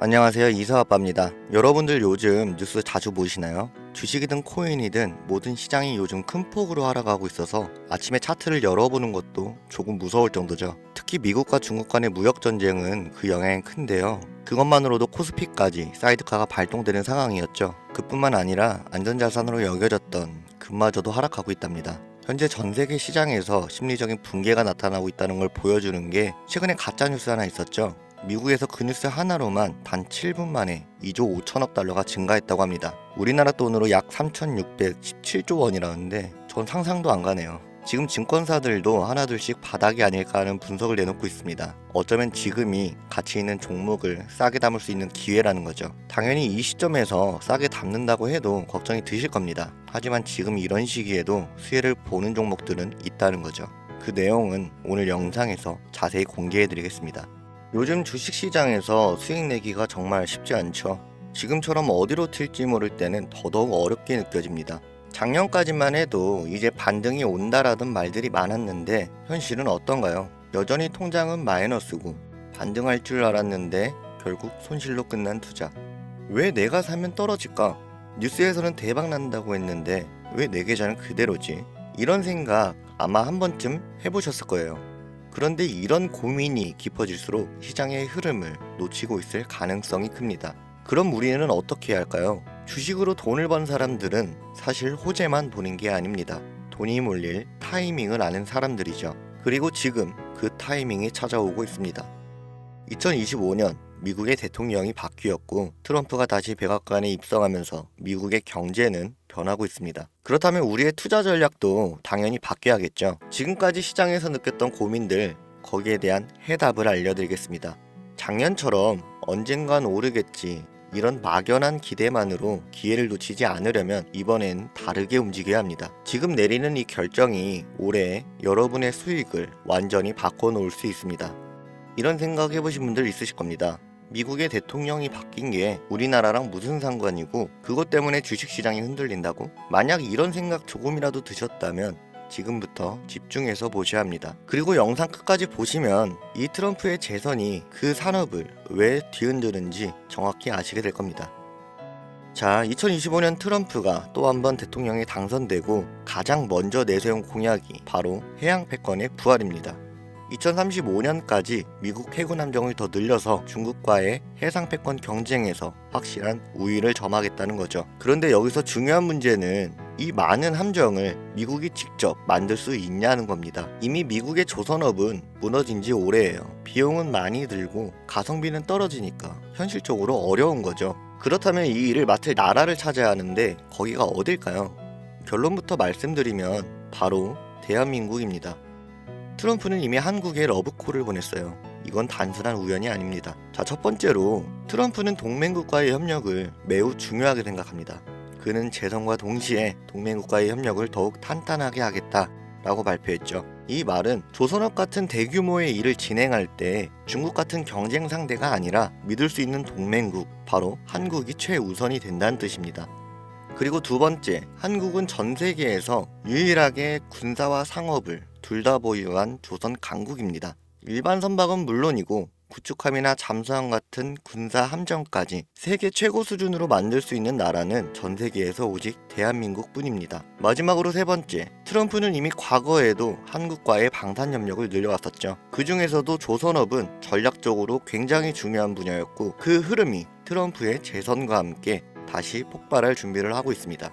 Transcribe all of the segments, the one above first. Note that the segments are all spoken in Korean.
안녕하세요 이사아빠입니다. 여러분들 요즘 뉴스 자주 보시나요? 주식이든 코인이든 모든 시장이 요즘 큰 폭으로 하락하고 있어서 아침에 차트를 열어보는 것도 조금 무서울 정도죠. 특히 미국과 중국 간의 무역 전쟁은 그 영향이 큰데요. 그것만으로도 코스피까지 사이드카가 발동되는 상황이었죠. 그뿐만 아니라 안전자산으로 여겨졌던 금마저도 하락하고 있답니다. 현재 전 세계 시장에서 심리적인 붕괴가 나타나고 있다는 걸 보여주는 게 최근에 가짜 뉴스 하나 있었죠. 미국에서 그 뉴스 하나로만 단 7분 만에 2조 5천억 달러가 증가했다고 합니다. 우리나라 돈으로 약 3,617조 원이라는데 전 상상도 안 가네요. 지금 증권사들도 하나둘씩 바닥이 아닐까 하는 분석을 내놓고 있습니다. 어쩌면 지금이 가치 있는 종목을 싸게 담을 수 있는 기회라는 거죠. 당연히 이 시점에서 싸게 담는다고 해도 걱정이 드실 겁니다. 하지만 지금 이런 시기에도 수혜를 보는 종목들은 있다는 거죠. 그 내용은 오늘 영상에서 자세히 공개해 드리겠습니다. 요즘 주식시장에서 수익 내기가 정말 쉽지 않죠. 지금처럼 어디로 튈지 모를 때는 더더욱 어렵게 느껴집니다. 작년까지만 해도 이제 반등이 온다라던 말들이 많았는데 현실은 어떤가요? 여전히 통장은 마이너스고 반등할 줄 알았는데 결국 손실로 끝난 투자. 왜 내가 사면 떨어질까? 뉴스에서는 대박 난다고 했는데 왜 내 계좌는 그대로지? 이런 생각 아마 한 번쯤 해보셨을 거예요. 그런데 이런 고민이 깊어질수록 시장의 흐름을 놓치고 있을 가능성이 큽니다. 그럼 우리는 어떻게 해야 할까요? 주식으로 돈을 번 사람들은 사실 호재만 보는 게 아닙니다. 돈이 몰릴 타이밍을 아는 사람들이죠. 그리고 지금 그 타이밍이 찾아오고 있습니다. 2025년 미국의 대통령이 바뀌었고 트럼프가 다시 백악관에 입성하면서 미국의 경제는 변하고 있습니다. 그렇다면 우리의 투자 전략도 당연히 바뀌어야겠죠. 지금까지 시장에서 느꼈던 고민들 거기에 대한 해답을 알려드리겠습니다. 작년처럼 언젠간 오르겠지 이런 막연한 기대만으로 기회를 놓치지 않으려면 이번엔 다르게 움직여야 합니다. 지금 내리는 이 결정이 올해 여러분의 수익을 완전히 바꿔놓을 수 있습니다. 이런 생각 해보신 분들 있으실 겁니다. 미국의 대통령이 바뀐 게 우리나라랑 무슨 상관이고 그것 때문에 주식시장이 흔들린다고? 만약 이런 생각 조금이라도 드셨다면 지금부터 집중해서 보셔야 합니다. 그리고 영상 끝까지 보시면 이 트럼프의 재선이 그 산업을 왜 뒤흔드는지 정확히 아시게 될 겁니다. 자, 2025년 트럼프가 또 한 번 대통령에 당선되고 가장 먼저 내세운 공약이 바로 해양 패권의 부활입니다. 2035년까지 미국 해군 함정을 더 늘려서 중국과의 해상 패권 경쟁에서 확실한 우위를 점하겠다는 거죠. 그런데 여기서 중요한 문제는 이 많은 함정을 미국이 직접 만들 수 있냐는 겁니다. 이미 미국의 조선업은 무너진 지 오래예요. 비용은 많이 들고 가성비는 떨어지니까 현실적으로 어려운 거죠. 그렇다면 이 일을 맡을 나라를 찾아야 하는데 거기가 어딜까요? 결론부터 말씀드리면 바로 대한민국입니다. 트럼프는 이미 한국에 러브콜을 보냈어요. 이건 단순한 우연이 아닙니다. 자, 첫 번째로 트럼프는 동맹국과의 협력을 매우 중요하게 생각합니다. 그는 재선과 동시에 동맹국과의 협력을 더욱 탄탄하게 하겠다라고 발표했죠. 이 말은 조선업 같은 대규모의 일을 진행할 때 중국 같은 경쟁 상대가 아니라 믿을 수 있는 동맹국, 바로 한국이 최우선이 된다는 뜻입니다. 그리고 두 번째, 한국은 전 세계에서 유일하게 군사와 상업을 둘 다 보유한 조선 강국입니다. 일반 선박은 물론이고 구축함이나 잠수함 같은 군사 함정까지 세계 최고 수준으로 만들 수 있는 나라는 전 세계에서 오직 대한민국 뿐입니다. 마지막으로 세 번째, 트럼프는 이미 과거에도 한국과의 방산 협력을 늘려왔었죠. 그 중에서도 조선업은 전략적으로 굉장히 중요한 분야였고 그 흐름이 트럼프의 재선과 함께 다시 폭발할 준비를 하고 있습니다.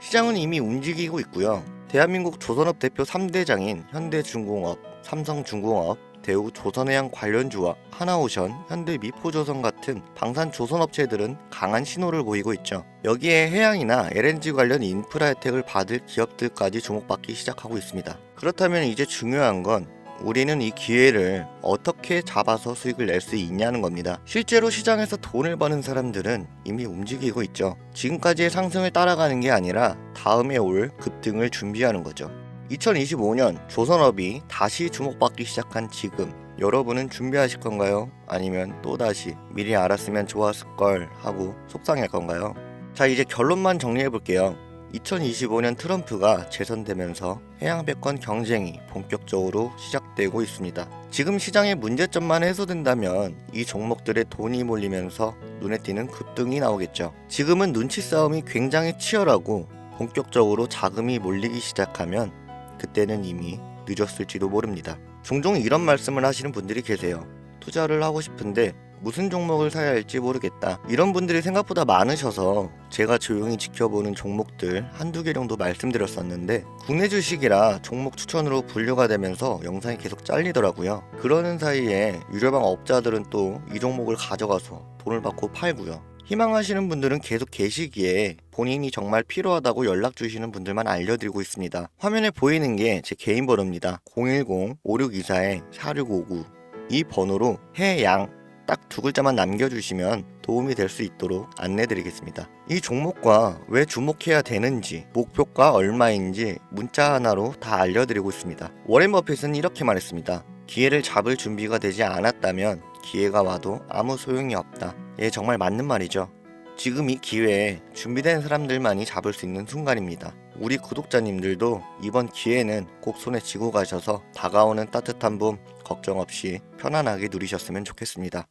시장은 이미 움직이고 있고요. 대한민국 조선업 대표 3대장인 현대중공업, 삼성중공업, 대우 조선해양 관련주와 하나오션, 현대미포조선 같은 방산 조선업체들은 강한 신호를 보이고 있죠. 여기에 해양이나 LNG 관련 인프라 혜택을 받을 기업들까지 주목받기 시작하고 있습니다. 그렇다면 이제 중요한 건 우리는 이 기회를 어떻게 잡아서 수익을 낼 수 있냐는 겁니다. 실제로 시장에서 돈을 버는 사람들은 이미 움직이고 있죠. 지금까지의 상승을 따라가는 게 아니라 다음에 올 급등을 준비하는 거죠. 2025년 조선업이 다시 주목받기 시작한 지금 여러분은 준비하실 건가요? 아니면 또다시 미리 알았으면 좋았을 걸 하고 속상할 건가요? 자 이제 결론만 정리해 볼게요. 2025년 트럼프가 재선되면서 해양배권 경쟁이 본격적으로 시작되고 있습니다. 지금 시장의 문제점만 해소된다면 이 종목들의 돈이 몰리면서 눈에 띄는 급등이 나오겠죠. 지금은 눈치 싸움이 굉장히 치열하고 본격적으로 자금이 몰리기 시작하면 그때는 이미 늦었을지도 모릅니다. 종종 이런 말씀을 하시는 분들이 계세요. 투자를 하고 싶은데 무슨 종목을 사야 할지 모르겠다. 이런 분들이 생각보다 많으셔서 제가 조용히 지켜보는 종목들 한두 개 정도 말씀드렸었는데 국내 주식이라 종목 추천으로 분류가 되면서 영상이 계속 잘리더라고요. 그러는 사이에 유료방 업자들은 또 이 종목을 가져가서 돈을 받고 팔고요. 희망하시는 분들은 계속 계시기에 본인이 정말 필요하다고 연락 주시는 분들만 알려드리고 있습니다. 화면에 보이는 게 제 개인 번호입니다. 010-5624-4659 이 번호로 해양 딱 두 글자만 남겨주시면 도움이 될 수 있도록 안내드리겠습니다. 이 종목과 왜 주목해야 되는지, 목표가 얼마인지 문자 하나로 다 알려드리고 있습니다. 워렌 버핏은 이렇게 말했습니다. 기회를 잡을 준비가 되지 않았다면 기회가 와도 아무 소용이 없다. 예, 정말 맞는 말이죠. 지금 이 기회에 준비된 사람들만이 잡을 수 있는 순간입니다. 우리 구독자님들도 이번 기회는 꼭 손에 쥐고 가셔서 다가오는 따뜻한 봄 걱정 없이 편안하게 누리셨으면 좋겠습니다.